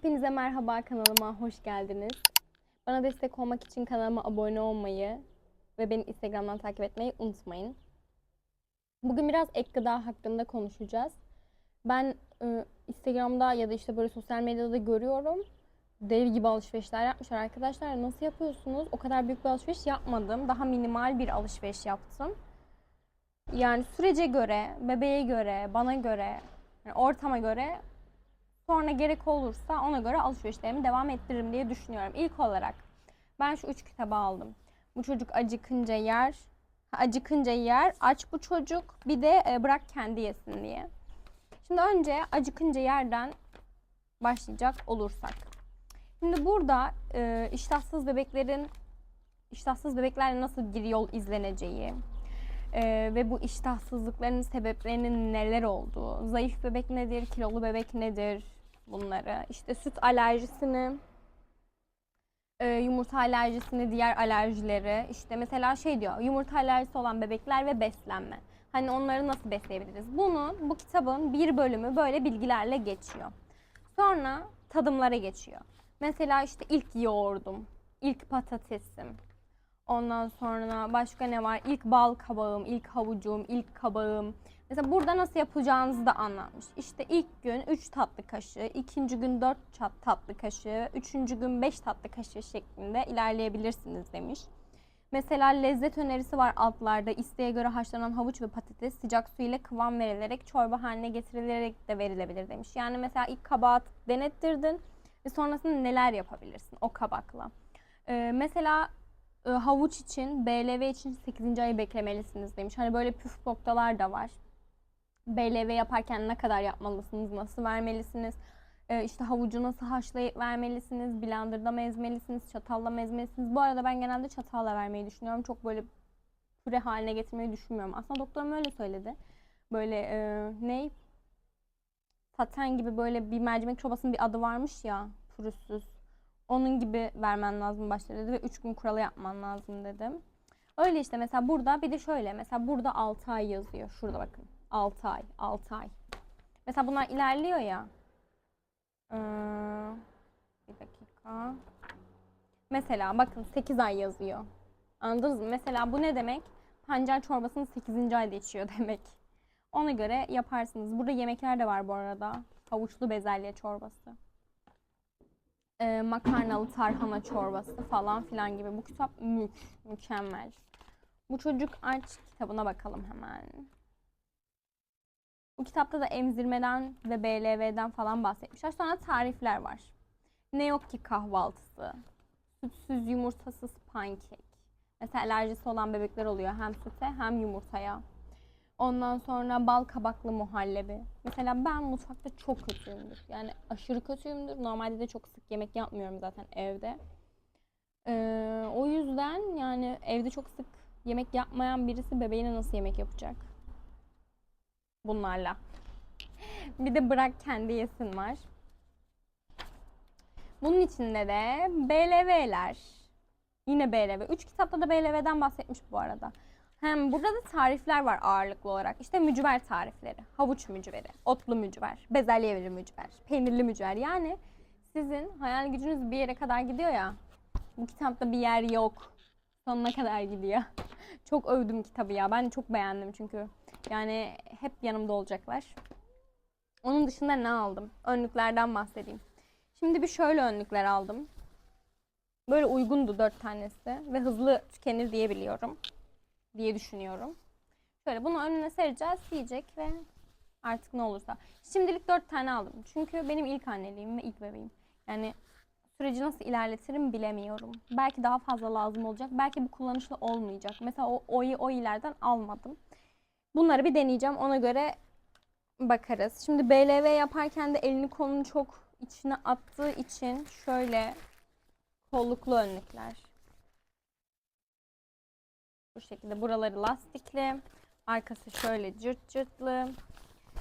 Hepinize merhaba kanalıma hoş geldiniz. Bana destek olmak için kanalıma abone olmayı ve beni Instagram'dan takip etmeyi unutmayın. Bugün biraz ek gıda hakkında konuşacağız. Ben e, Instagram'da ya da işte böyle sosyal medyada da görüyorum. Dev gibi alışverişler yapmışlar arkadaşlar. Nasıl yapıyorsunuz? O kadar büyük bir alışveriş yapmadım. Daha minimal bir alışveriş yaptım. Yani sürece göre, bebeğe göre, bana göre, yani ortama göre Sonra gerek olursa ona göre alışverişlerimi devam ettiririm diye düşünüyorum. İlk olarak ben şu üç kitabı aldım. Bu çocuk acıkınca yer, acıkınca yer, aç bu çocuk, bir de e, bırak kendi yesin diye. Şimdi önce acıkınca yerden başlayacak olursak. Şimdi burada e, iştahsız bebeklerin iştahsız bebeklerle nasıl bir yol izleneceği, ee, ve bu iştahsızlıkların sebeplerinin neler olduğu, zayıf bebek nedir, kilolu bebek nedir bunları, işte süt alerjisini, e, yumurta alerjisini, diğer alerjileri, işte mesela şey diyor, yumurta alerjisi olan bebekler ve beslenme. Hani onları nasıl besleyebiliriz? Bunu bu kitabın bir bölümü böyle bilgilerle geçiyor. Sonra tadımlara geçiyor. Mesela işte ilk yoğurdum, ilk patatesim, Ondan sonra başka ne var? İlk bal kabağım, ilk havucum, ilk kabağım. Mesela burada nasıl yapacağınızı da anlatmış. İşte ilk gün 3 tatlı kaşığı, ikinci gün 4 tatlı kaşığı, üçüncü gün 5 tatlı kaşığı şeklinde ilerleyebilirsiniz demiş. Mesela lezzet önerisi var altlarda. İsteğe göre haşlanan havuç ve patates sıcak su ile kıvam verilerek çorba haline getirilerek de verilebilir demiş. Yani mesela ilk kabağı denettirdin ve sonrasında neler yapabilirsin o kabakla. Ee, mesela e, havuç için, BLV için 8. ayı beklemelisiniz demiş. Hani böyle püf noktalar da var. BLV yaparken ne kadar yapmalısınız, nasıl vermelisiniz, e, işte havucu nasıl haşlayıp vermelisiniz, blenderda mı ezmelisiniz, çatalla mı ezmelisiniz. Bu arada ben genelde çatalla vermeyi düşünüyorum. Çok böyle püre haline getirmeyi düşünmüyorum. Aslında doktorum öyle söyledi. Böyle e, ne? Saten gibi böyle bir mercimek çorbasının bir adı varmış ya, pürüzsüz. Onun gibi vermen lazım başta dedi ve 3 gün kuralı yapman lazım dedim. Öyle işte mesela burada bir de şöyle mesela burada 6 ay yazıyor. Şurada bakın. 6 ay, 6 ay. Mesela bunlar ilerliyor ya. Ee, bir dakika. Mesela bakın 8 ay yazıyor. Anladınız mı? Mesela bu ne demek? Pancar çorbasını 8. ayda içiyor demek. Ona göre yaparsınız. Burada yemekler de var bu arada. Havuçlu bezelye çorbası e, makarnalı tarhana çorbası falan filan gibi. Bu kitap mük, mükemmel. Bu çocuk aç kitabına bakalım hemen. Bu kitapta da emzirmeden ve BLV'den falan bahsetmişler. Sonra tarifler var. Ne yok ki kahvaltısı. Sütsüz yumurtasız pankek. Mesela alerjisi olan bebekler oluyor hem süte hem yumurtaya. Ondan sonra bal kabaklı muhallebi. Mesela ben mutfakta çok kötüyümdür. Yani aşırı kötüyümdür. Normalde de çok sık yemek yapmıyorum zaten evde. Ee, o yüzden yani evde çok sık yemek yapmayan birisi bebeğine nasıl yemek yapacak? Bunlarla. bir de bırak kendi yesin var. Bunun içinde de BLV'ler. Yine BLV. Üç kitapta da BLV'den bahsetmiş bu arada. Hem burada da tarifler var ağırlıklı olarak. İşte mücver tarifleri, havuç mücveri, otlu mücver, bezelyeli mücver, peynirli mücver. Yani sizin hayal gücünüz bir yere kadar gidiyor ya. Bu kitapta bir yer yok. Sonuna kadar gidiyor. çok övdüm kitabı ya. Ben çok beğendim çünkü. Yani hep yanımda olacaklar. Onun dışında ne aldım? Önlüklerden bahsedeyim. Şimdi bir şöyle önlükler aldım. Böyle uygundu dört tanesi ve hızlı tükenir diye biliyorum diye düşünüyorum. Şöyle bunu önüne sereceğiz, yiyecek ve artık ne olursa. Şimdilik dört tane aldım. Çünkü benim ilk anneliğim ve ilk bebeğim. Yani süreci nasıl ilerletirim bilemiyorum. Belki daha fazla lazım olacak. Belki bu kullanışlı olmayacak. Mesela o oyu o ilerden almadım. Bunları bir deneyeceğim. Ona göre bakarız. Şimdi BLV yaparken de elini kolunu çok içine attığı için şöyle kolluklu önlükler. Bu şekilde buraları lastikli. Arkası şöyle cırt cırtlı.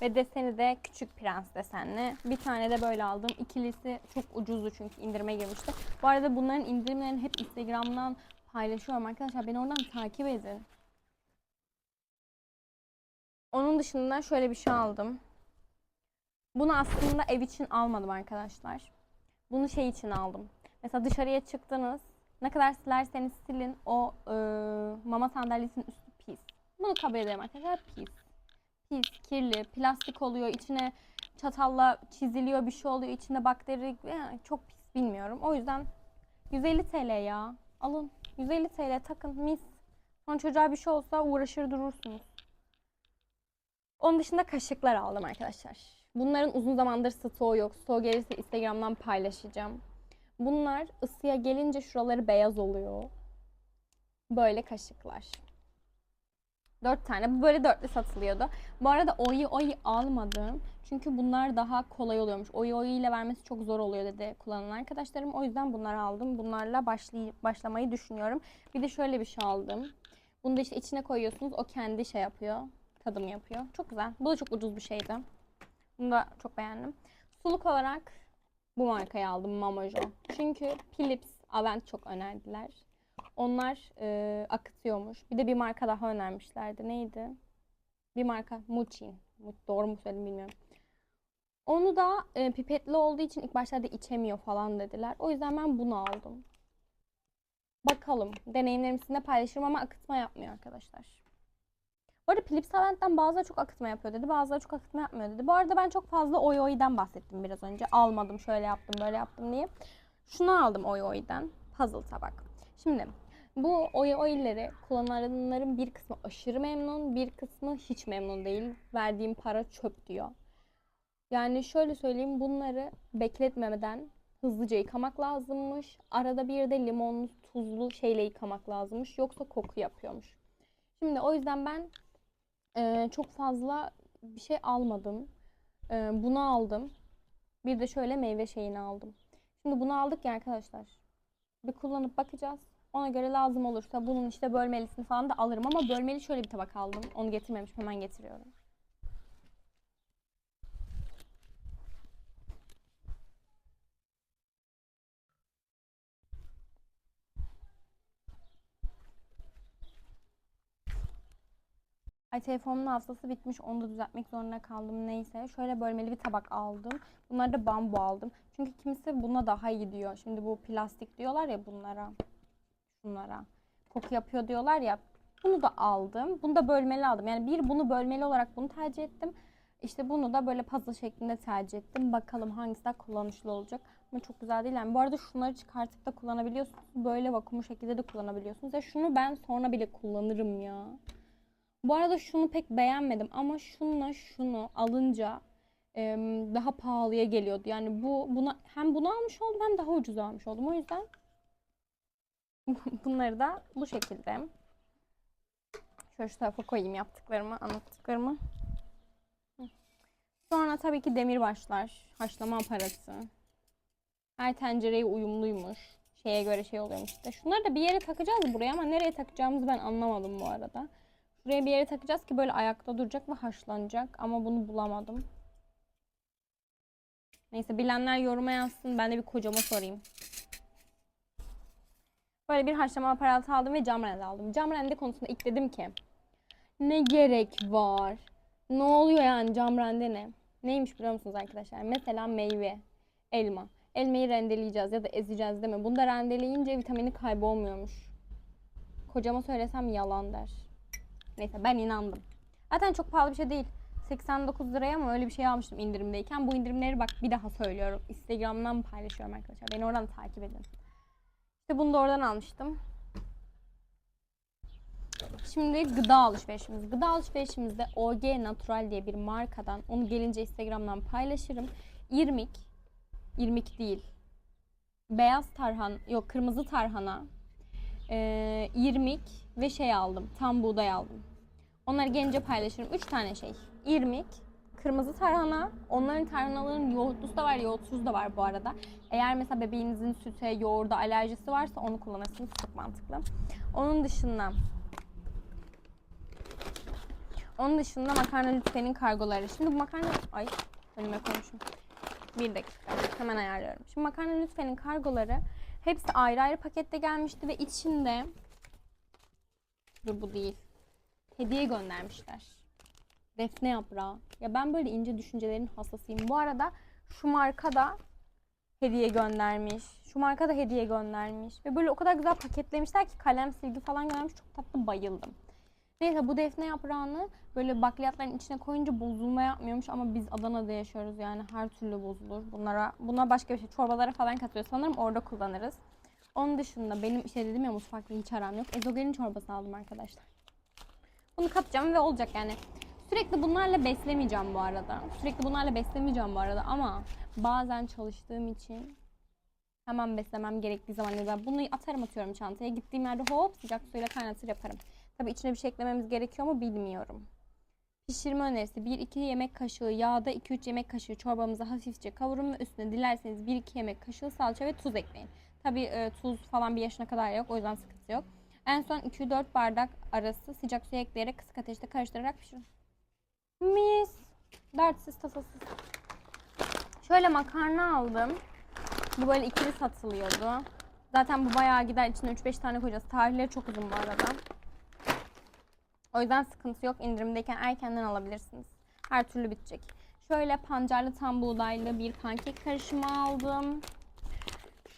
Ve deseni de küçük prens desenli. Bir tane de böyle aldım. İkilisi çok ucuzdu çünkü indirime girmişti. Bu arada bunların indirimlerini hep Instagram'dan paylaşıyorum arkadaşlar. Beni oradan takip edin. Onun dışında şöyle bir şey aldım. Bunu aslında ev için almadım arkadaşlar. Bunu şey için aldım. Mesela dışarıya çıktınız. Ne kadar silerseniz silin o e, mama sandalyesinin üstü pis. Bunu kabul ederim arkadaşlar pis. Pis, kirli, plastik oluyor. içine çatalla çiziliyor bir şey oluyor. içinde bakteri çok pis bilmiyorum. O yüzden 150 TL ya. Alın. 150 TL takın mis. Sonra çocuğa bir şey olsa uğraşır durursunuz. Onun dışında kaşıklar aldım arkadaşlar. Bunların uzun zamandır stoğu yok. Stoğu gelirse Instagram'dan paylaşacağım. Bunlar ısıya gelince şuraları beyaz oluyor. Böyle kaşıklar. Dört tane. Bu böyle dörtlü satılıyordu. Bu arada oyu oyu almadım. Çünkü bunlar daha kolay oluyormuş. Oyu oyu ile vermesi çok zor oluyor dedi kullanan arkadaşlarım. O yüzden bunları aldım. Bunlarla başlay başlamayı düşünüyorum. Bir de şöyle bir şey aldım. Bunu da işte içine koyuyorsunuz. O kendi şey yapıyor. Tadım yapıyor. Çok güzel. Bu da çok ucuz bir şeydi. Bunu da çok beğendim. Suluk olarak bu markayı aldım Mamojo. Çünkü Philips Avent çok önerdiler. Onlar e, akıtıyormuş. Bir de bir marka daha önermişlerdi. Neydi? Bir marka Mucin. Mu- Doğru mu söyledim bilmiyorum. Onu da e, pipetli olduğu için ilk başlarda içemiyor falan dediler. O yüzden ben bunu aldım. Bakalım. Deneyimlerimi sizinle paylaşırım ama akıtma yapmıyor arkadaşlar. Bu arada Philips Avent'ten bazıları çok akıtma yapıyor dedi. Bazıları çok akıtma yapmıyor dedi. Bu arada ben çok fazla Oy Oy'den bahsettim biraz önce. Almadım, şöyle yaptım, böyle yaptım diye. Şunu aldım Oy Oy'den. Puzzle tabak. Şimdi bu Oy Oy'leri kullananların bir kısmı aşırı memnun, bir kısmı hiç memnun değil. Verdiğim para çöp diyor. Yani şöyle söyleyeyim bunları bekletmeden hızlıca yıkamak lazımmış. Arada bir de limonlu, tuzlu şeyle yıkamak lazımmış. Yoksa koku yapıyormuş. Şimdi o yüzden ben ee, çok fazla bir şey almadım. Ee, bunu aldım. Bir de şöyle meyve şeyini aldım. Şimdi bunu aldık ya arkadaşlar. Bir kullanıp bakacağız. Ona göre lazım olursa bunun işte bölmelisini falan da alırım ama bölmeli şöyle bir tabak aldım. Onu getirmemişim hemen getiriyorum. Ay telefonumun hafızası bitmiş. Onu da düzeltmek zorunda kaldım. Neyse. Şöyle bölmeli bir tabak aldım. Bunları da bambu aldım. Çünkü kimisi buna daha iyi diyor. Şimdi bu plastik diyorlar ya bunlara. Şunlara. Koku yapıyor diyorlar ya. Bunu da aldım. Bunu da bölmeli aldım. Yani bir bunu bölmeli olarak bunu tercih ettim. İşte bunu da böyle puzzle şeklinde tercih ettim. Bakalım hangisi daha kullanışlı olacak. Ama çok güzel değil. Yani bu arada şunları çıkartıp da kullanabiliyorsunuz. Böyle vakumlu şekilde de kullanabiliyorsunuz. Ya şunu ben sonra bile kullanırım ya. Bu arada şunu pek beğenmedim ama şunla şunu alınca daha pahalıya geliyordu. Yani bu buna hem bunu almış oldum hem daha ucuz almış oldum. O yüzden bunları da bu şekilde şöyle şu tarafa koyayım yaptıklarımı, anlattıklarımı. Sonra tabii ki demirbaşlar, haşlama aparatı. Her tencereye uyumluymuş. Şeye göre şey oluyormuş işte. Şunları da bir yere takacağız buraya ama nereye takacağımızı ben anlamadım bu arada. Şuraya bir yere takacağız ki böyle ayakta duracak ve haşlanacak. Ama bunu bulamadım. Neyse bilenler yoruma yazsın. Ben de bir kocama sorayım. Böyle bir haşlama aparatı aldım ve cam rende aldım. Cam rende konusunda ilk dedim ki ne gerek var? Ne oluyor yani cam rende ne? Neymiş biliyor musunuz arkadaşlar? Mesela meyve, elma. Elmayı rendeleyeceğiz ya da ezeceğiz değil mi? Bunu da rendeleyince vitamini kaybolmuyormuş. Kocama söylesem yalan der. Neyse ben inandım. Zaten çok pahalı bir şey değil. 89 liraya mı öyle bir şey almıştım indirimdeyken. Bu indirimleri bak bir daha söylüyorum. Instagram'dan paylaşıyorum arkadaşlar. Beni oradan takip edin. İşte bunu da oradan almıştım. Şimdi gıda alışverişimiz. Gıda alışverişimizde OG Natural diye bir markadan onu gelince Instagram'dan paylaşırım. İrmik, irmik değil. Beyaz tarhan, yok kırmızı tarhana, e, irmik ve şey aldım. Tam buğday aldım. Onları gelince paylaşırım. Üç tane şey. İrmik, kırmızı tarhana. Onların tarhanaların yoğurtlusu da var, yoğurtsuz da var bu arada. Eğer mesela bebeğinizin süte, yoğurda alerjisi varsa onu kullanırsınız. Çok mantıklı. Onun dışında onun dışında makarna lütfenin kargoları. Şimdi bu makarna... Ay önüme koymuşum. Bir dakika. Hemen ayarlıyorum. Şimdi makarna lütfenin kargoları hepsi ayrı ayrı pakette gelmişti ve içinde... Dur bu değil. Hediye göndermişler. Defne yaprağı. Ya ben böyle ince düşüncelerin hastasıyım. Bu arada şu marka da hediye göndermiş. Şu marka da hediye göndermiş. Ve böyle o kadar güzel paketlemişler ki kalem silgi falan göndermiş. Çok tatlı bayıldım. Neyse bu defne yaprağını böyle bakliyatların içine koyunca bozulma yapmıyormuş ama biz Adana'da yaşıyoruz yani her türlü bozulur. Bunlara buna başka bir şey çorbalara falan katıyor sanırım orada kullanırız. Onun dışında benim işte dedim ya mutfakla hiç aram yok. Ezogelin çorbası aldım arkadaşlar. Bunu katacağım ve olacak yani. Sürekli bunlarla beslemeyeceğim bu arada. Sürekli bunlarla beslemeyeceğim bu arada ama bazen çalıştığım için hemen beslemem gerektiği zaman ya da bunu atarım atıyorum çantaya. Gittiğim yerde hop sıcak suyla kaynatır yaparım. Tabii içine bir şey eklememiz gerekiyor mu bilmiyorum. Pişirme önerisi 1-2 yemek kaşığı yağda 2-3 yemek kaşığı çorbamızı hafifçe kavurun ve üstüne dilerseniz 1-2 yemek kaşığı salça ve tuz ekleyin. Tabii e, tuz falan bir yaşına kadar yok o yüzden sıkıntı yok. En son 2-4 bardak arası sıcak suya ekleyerek kısık ateşte karıştırarak pişirin. Mis. Dertsiz tasasız. Şöyle makarna aldım. Bu böyle ikili satılıyordu. Zaten bu bayağı gider. İçine 3-5 tane koyacağız. Tarihleri çok uzun bu arada. O yüzden sıkıntı yok. İndirimdeyken erkenden alabilirsiniz. Her türlü bitecek. Şöyle pancarlı tam buğdaylı bir pankek karışımı aldım.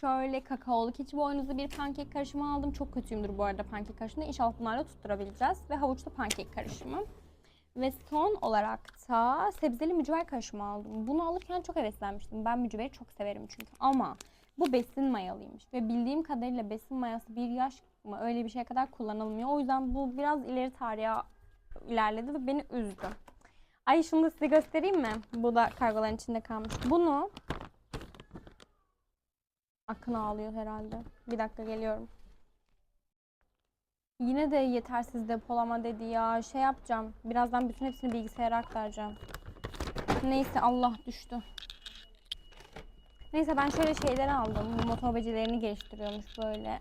Şöyle kakaolu keçi boynuzlu bir pankek karışımı aldım. Çok kötüyümdür bu arada pankek karışımında. İnşallah bunlarla tutturabileceğiz. Ve havuçlu pankek karışımı. Ve son olarak da sebzeli mücver karışımı aldım. Bunu alırken çok heveslenmiştim. Ben mücveri çok severim çünkü. Ama bu besin mayalıymış. Ve bildiğim kadarıyla besin mayası bir yaş mı öyle bir şeye kadar kullanılmıyor. O yüzden bu biraz ileri tarihe ilerledi ve beni üzdü. Ay şunu da size göstereyim mi? Bu da kargoların içinde kalmış. Bunu Akın ağlıyor herhalde. Bir dakika geliyorum. Yine de yetersiz depolama dedi ya. Şey yapacağım. Birazdan bütün hepsini bilgisayara aktaracağım. Neyse Allah düştü. Neyse ben şöyle şeyler aldım. Motor becerilerini geliştiriyormuş böyle.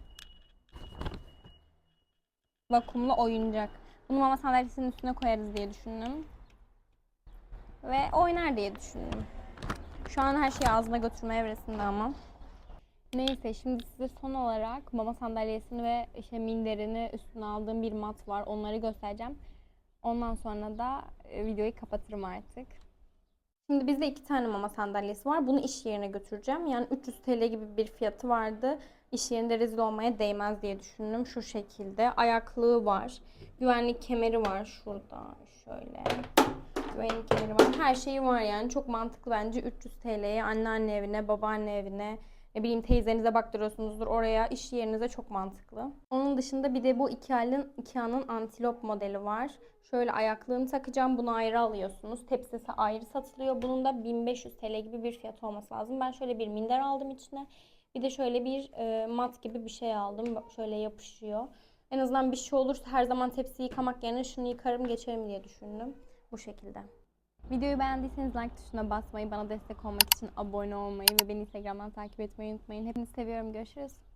Vakumlu oyuncak. Bunu mama sandalyesinin üstüne koyarız diye düşündüm. Ve oynar diye düşündüm. Şu an her şeyi ağzına götürme evresinde ama. Neyse şimdi size son olarak mama sandalyesini ve işte minderini üstüne aldığım bir mat var. Onları göstereceğim. Ondan sonra da e, videoyu kapatırım artık. Şimdi bizde iki tane mama sandalyesi var. Bunu iş yerine götüreceğim. Yani 300 TL gibi bir fiyatı vardı. İş yerinde rezil olmaya değmez diye düşündüm. Şu şekilde. Ayaklığı var. Güvenlik kemeri var şurada. Şöyle. Güvenlik kemeri var. Her şeyi var yani. Çok mantıklı bence. 300 TL'ye anneanne evine, babaanne evine, ne bileyim teyzenize baktırıyorsunuzdur oraya iş yerinize çok mantıklı. Onun dışında bir de bu Ikea'nın Ikea'nın antilop modeli var. Şöyle ayaklığını takacağım. Bunu ayrı alıyorsunuz. Tepsisi ayrı satılıyor. Bunun da 1500 TL gibi bir fiyat olması lazım. Ben şöyle bir minder aldım içine. Bir de şöyle bir e, mat gibi bir şey aldım. Şöyle yapışıyor. En azından bir şey olursa her zaman tepsi yıkamak yerine şunu yıkarım geçerim diye düşündüm. Bu şekilde. Videoyu beğendiyseniz like tuşuna basmayı, bana destek olmak için abone olmayı ve beni Instagram'dan takip etmeyi unutmayın. Hepinizi seviyorum. Görüşürüz.